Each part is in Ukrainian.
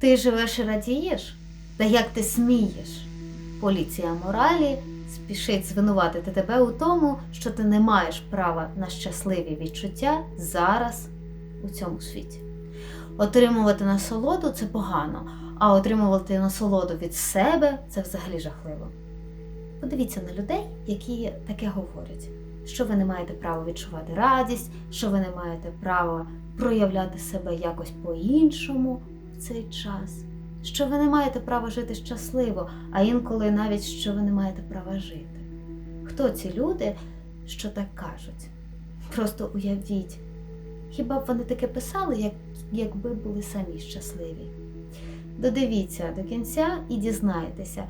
Ти живеш і радієш? Та як ти смієш? Поліція моралі спішить звинуватити тебе у тому, що ти не маєш права на щасливі відчуття зараз у цьому світі. Отримувати насолоду це погано, а отримувати насолоду від себе це взагалі жахливо. Подивіться на людей, які таке говорять, що ви не маєте права відчувати радість, що ви не маєте права проявляти себе якось по-іншому цей час, що ви не маєте права жити щасливо, а інколи навіть що ви не маєте права жити. Хто ці люди, що так кажуть? Просто уявіть, хіба б вони таке писали, як, якби були самі щасливі? Додивіться до кінця і дізнаєтеся,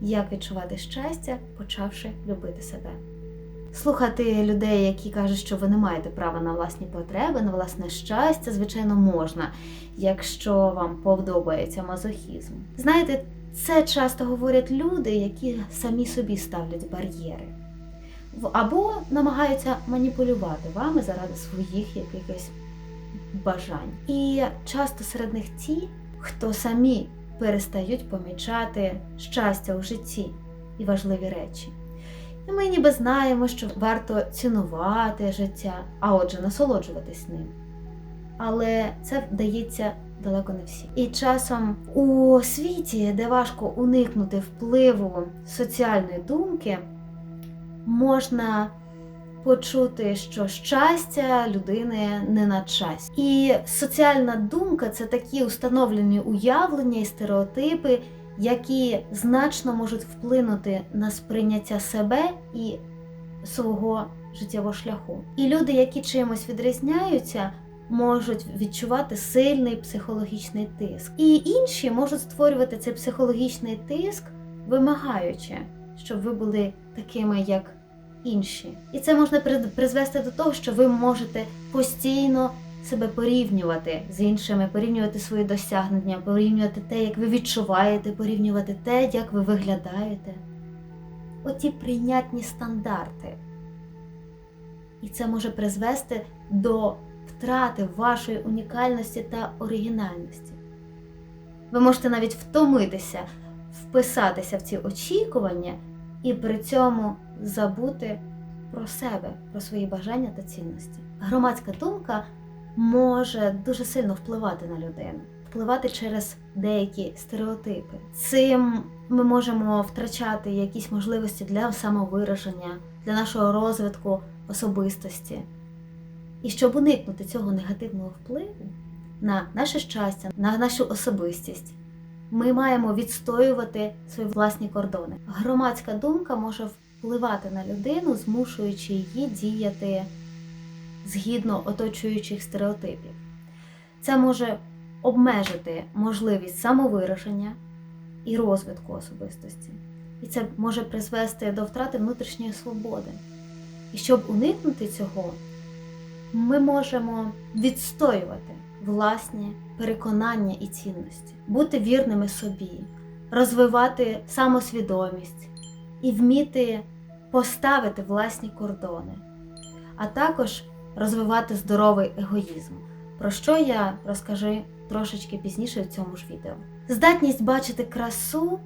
як відчувати щастя, почавши любити себе. Слухати людей, які кажуть, що ви не маєте права на власні потреби, на власне щастя, звичайно, можна, якщо вам подобається мазохізм. Знаєте, це часто говорять люди, які самі собі ставлять бар'єри. Або намагаються маніпулювати вами заради своїх якихось бажань. І часто серед них ті, хто самі перестають помічати щастя у житті і важливі речі. І ми ніби знаємо, що варто цінувати життя, а отже, насолоджуватись ним. Але це вдається далеко не всі. І часом у світі, де важко уникнути впливу соціальної думки, можна почути, що щастя людини не на часі. І соціальна думка це такі установлені уявлення і стереотипи, які значно можуть вплинути на сприйняття себе і свого життєвого шляху. І люди, які чимось відрізняються, можуть відчувати сильний психологічний тиск. І інші можуть створювати цей психологічний тиск, вимагаючи, щоб ви були такими, як інші. І це можна при- призвести до того, що ви можете постійно себе порівнювати з іншими, порівнювати свої досягнення, порівнювати те, як ви відчуваєте, порівнювати те, як ви виглядаєте. Оті прийнятні стандарти. І це може призвести до втрати вашої унікальності та оригінальності. Ви можете навіть втомитися, вписатися в ці очікування і при цьому забути про себе, про свої бажання та цінності. Громадська думка може дуже сильно впливати на людину, впливати через деякі стереотипи. Цим ми можемо втрачати якісь можливості для самовираження, для нашого розвитку особистості. І щоб уникнути цього негативного впливу на наше щастя, на нашу особистість, ми маємо відстоювати свої власні кордони. Громадська думка може впливати на людину, змушуючи її діяти згідно оточуючих стереотипів. Це може обмежити можливість самовираження і розвитку особистості. І це може призвести до втрати внутрішньої свободи. І щоб уникнути цього, ми можемо відстоювати власні переконання і цінності, бути вірними собі, розвивати самосвідомість і вміти поставити власні кордони, а також розвивати здоровий егоїзм, про що я розкажу трошечки пізніше в цьому ж відео. Здатність бачити красу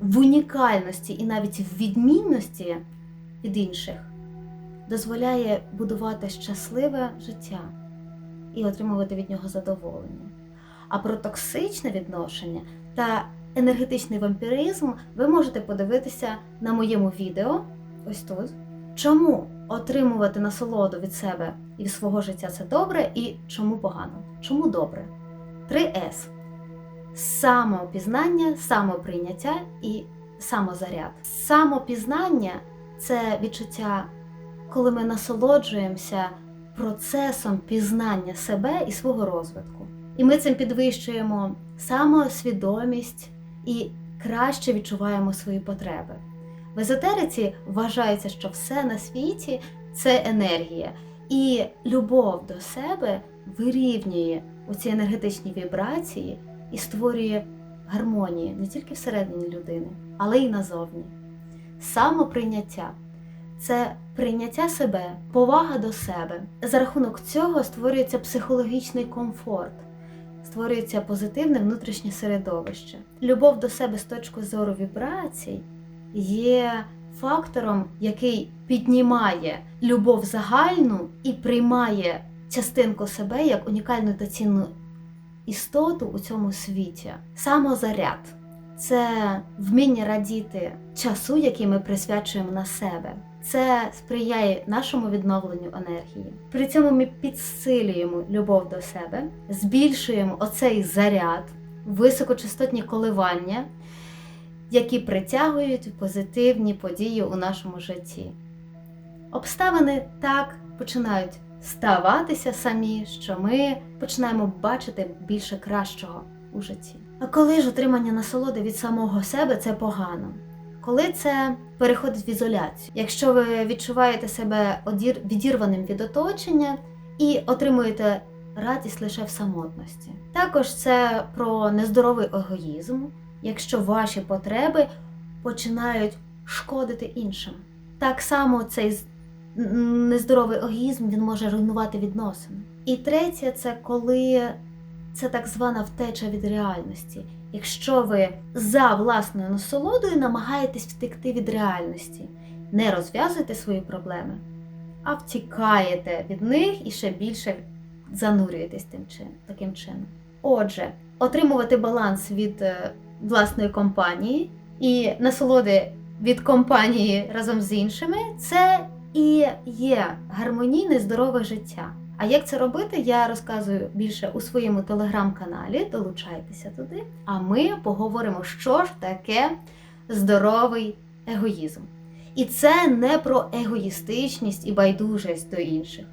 в унікальності і навіть в відмінності від інших дозволяє будувати щасливе життя і отримувати від нього задоволення. А про токсичне відношення та енергетичний вампіризм ви можете подивитися на моєму відео ось тут. Чому отримувати насолоду від себе і від свого життя це добре, і чому погано? Чому добре? 3С. Самопізнання, самоприйняття і самозаряд. Самопізнання це відчуття, коли ми насолоджуємося процесом пізнання себе і свого розвитку. І ми цим підвищуємо самосвідомість і краще відчуваємо свої потреби. В езотериці вважається, що все на світі це енергія, і любов до себе вирівнює оці енергетичні вібрації і створює гармонію не тільки всередині людини, але й назовні. Самоприйняття це прийняття себе, повага до себе. За рахунок цього створюється психологічний комфорт, створюється позитивне внутрішнє середовище. Любов до себе з точки зору вібрацій є фактором, який піднімає любов загальну і приймає частинку себе як унікальну та цінну істоту у цьому світі. Самозаряд це вміння радіти часу, який ми присвячуємо на себе. Це сприяє нашому відновленню енергії. При цьому ми підсилюємо любов до себе, збільшуємо оцей заряд, високочастотні коливання, які притягують позитивні події у нашому житті. Обставини так починають ставатися самі, що ми починаємо бачити більше кращого у житті. А коли ж отримання насолоди від самого себе це погано. Коли це переходить в ізоляцію, якщо ви відчуваєте себе відірваним від оточення і отримуєте радість лише в самотності. Також це про нездоровий егоїзм, якщо ваші потреби починають шкодити іншим. Так само цей нездоровий егоїзм він може руйнувати відносини. І третє, це коли це так звана втеча від реальності. Якщо ви за власною насолодою намагаєтесь втекти від реальності, не розв'язуєте свої проблеми, а втікаєте від них і ще більше занурюєтесь тим чин, таким чином. Отже, отримувати баланс від е, власної компанії і насолоди від компанії разом з іншими це і є гармонійне здорове життя. А як це робити, я розказую більше у своєму телеграм-каналі. Долучайтеся туди. А ми поговоримо, що ж таке здоровий егоїзм. І це не про егоїстичність і байдужість до інших.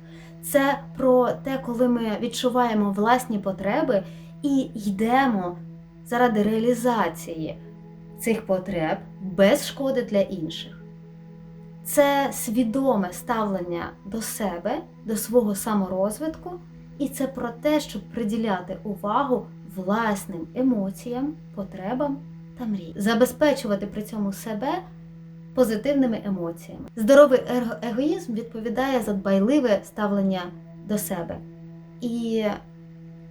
Це про те, коли ми відчуваємо власні потреби і йдемо заради реалізації цих потреб без шкоди для інших. Це свідоме ставлення до себе, до свого саморозвитку, і це про те, щоб приділяти увагу власним емоціям, потребам та мріям, забезпечувати при цьому себе позитивними емоціями. Здоровий его- егоїзм відповідає за дбайливе ставлення до себе. І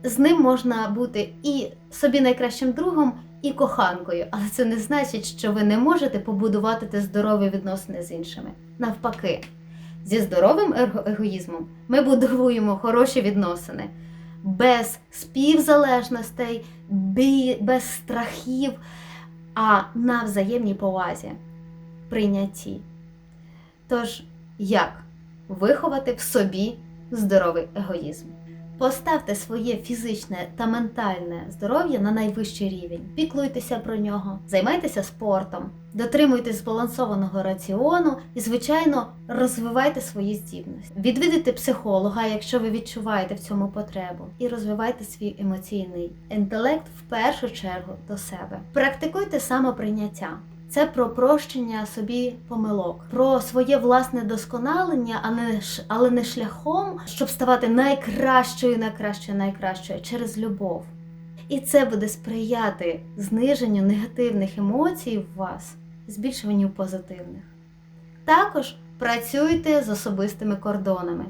з ним можна бути і собі найкращим другом, і коханкою, але це не значить, що ви не можете побудувати те здорові відносини з іншими. Навпаки, зі здоровим егоїзмом ми будуємо хороші відносини без співзалежностей, без страхів, а на взаємній повазі, прийнятті. Тож, як виховати в собі здоровий егоїзм? Поставте своє фізичне та ментальне здоров'я на найвищий рівень. Піклуйтеся про нього, займайтеся спортом, дотримуйтесь збалансованого раціону і, звичайно, розвивайте свої здібності. Відвідайте психолога, якщо ви відчуваєте в цьому потребу, і розвивайте свій емоційний інтелект в першу чергу до себе. Практикуйте самоприйняття. Це про прощення собі помилок, про своє власне досконалення, а не але не шляхом, щоб ставати найкращою, найкращою, найкращою через любов. І це буде сприяти зниженню негативних емоцій в вас, збільшуванню позитивних. Також працюйте з особистими кордонами.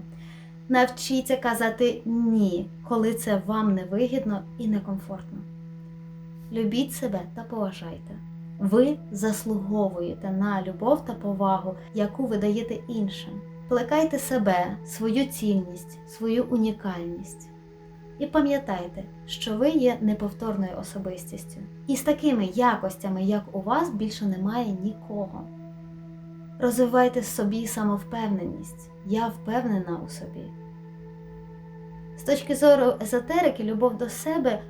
Навчіться казати ні, коли це вам невигідно і некомфортно. Любіть себе та поважайте. Ви заслуговуєте на любов та повагу, яку ви даєте іншим. Плекайте себе, свою цінність, свою унікальність. І пам'ятайте, що ви є неповторною особистістю. І з такими якостями, як у вас, більше немає нікого. Розвивайте в собі самовпевненість. Я впевнена у собі. З точки зору езотерики, любов до себе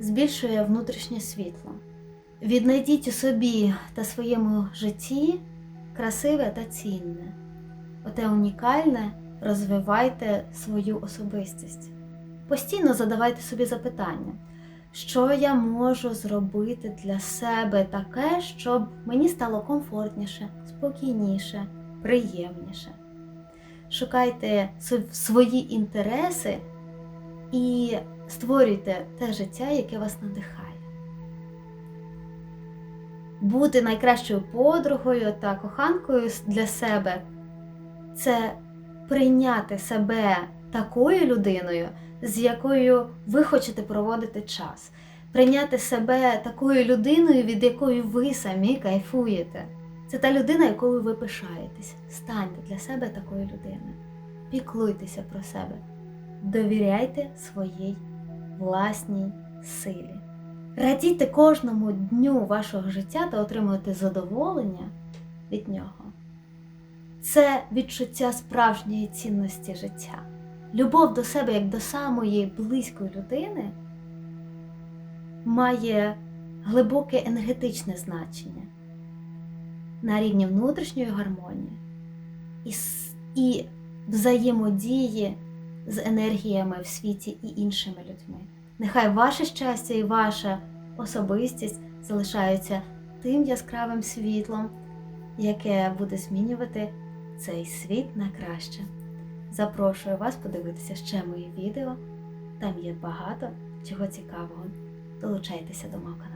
збільшує внутрішнє світло. Віднайдіть у собі та своєму житті красиве та цінне. Оте унікальне розвивайте свою особистість. Постійно задавайте собі запитання, що я можу зробити для себе таке, щоб мені стало комфортніше, спокійніше, приємніше. Шукайте свої інтереси і створюйте те життя, яке вас надихає. Бути найкращою подругою та коханкою для себе це прийняти себе такою людиною, з якою ви хочете проводити час, прийняти себе такою людиною, від якої ви самі кайфуєте. Це та людина, якою ви пишаєтесь. Станьте для себе такою людиною. Піклуйтеся про себе. Довіряйте своїй власній силі. Радійте кожному дню вашого життя та отримуйте задоволення від нього. Це відчуття справжньої цінності життя. Любов до себе як до самої близької людини має глибоке енергетичне значення на рівні внутрішньої гармонії і, і взаємодії з енергіями в світі і іншими людьми. Нехай ваше щастя і ваша особистість залишаються тим яскравим світлом, яке буде змінювати цей світ на краще. Запрошую вас подивитися ще мої відео. Там є багато чого цікавого. Долучайтеся до мого каналу.